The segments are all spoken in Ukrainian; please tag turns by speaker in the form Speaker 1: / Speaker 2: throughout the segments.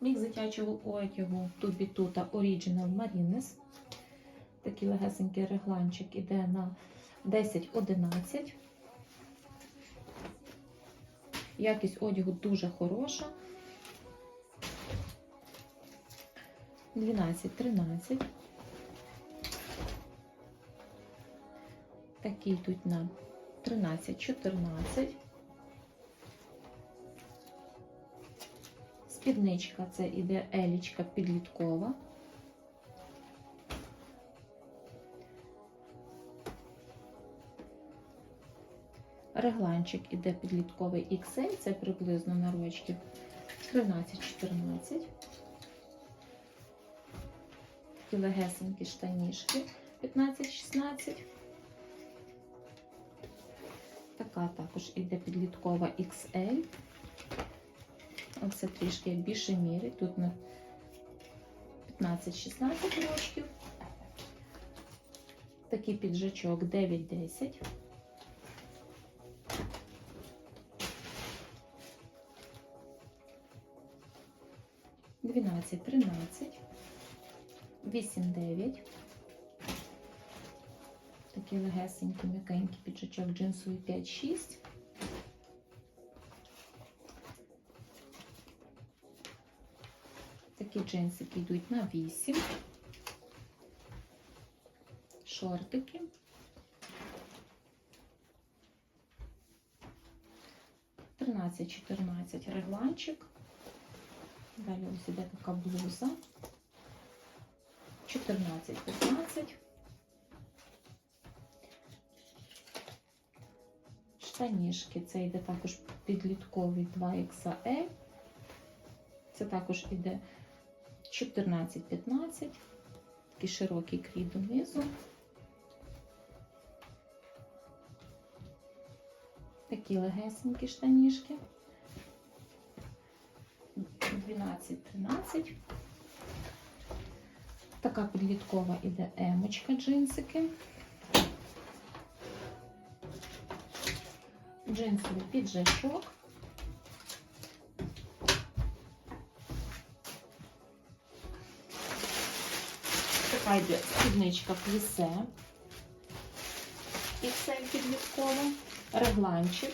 Speaker 1: Мікс дитячого одягу Тубі Тута Original Marines. Такий легесенький регланчик іде на 10-11. Якість одягу дуже хороша. 12-13. Такі йдуть на 13-14. Спідничка це іде елічка підліткова. Регланчик іде підлітковий XL, це приблизно на рочків 13-14. Такі легесенькі штанішки 15-16. Така також іде підліткова XL. Оце трішки більше міри. Тут на 15-16 років. Такий піджачок 9-10. Дванадцять, тринадцять, вісім, дев'ять. Такий легесенький, м'якенький піджачок джинсовий 5-6. Такі джинсики йдуть на 8. Шортики. Тринадцять, чотирнадцять регланчик. Далі ось іде така блуза. 14, 15. Штанішки. Це йде також підлітковий 2XL. Це також іде 14-15. Такий широкий крій донизу. Такі легесенькі штанішки. 12-13. Така підліткова іде емочка джинсики. Джинсовий піджачок. Йде спідничка плісе. І це підліткова. Регланчик.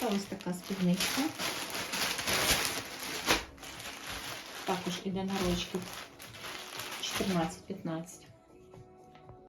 Speaker 1: Та ось така спідничка. Також іде на рочки 14-15.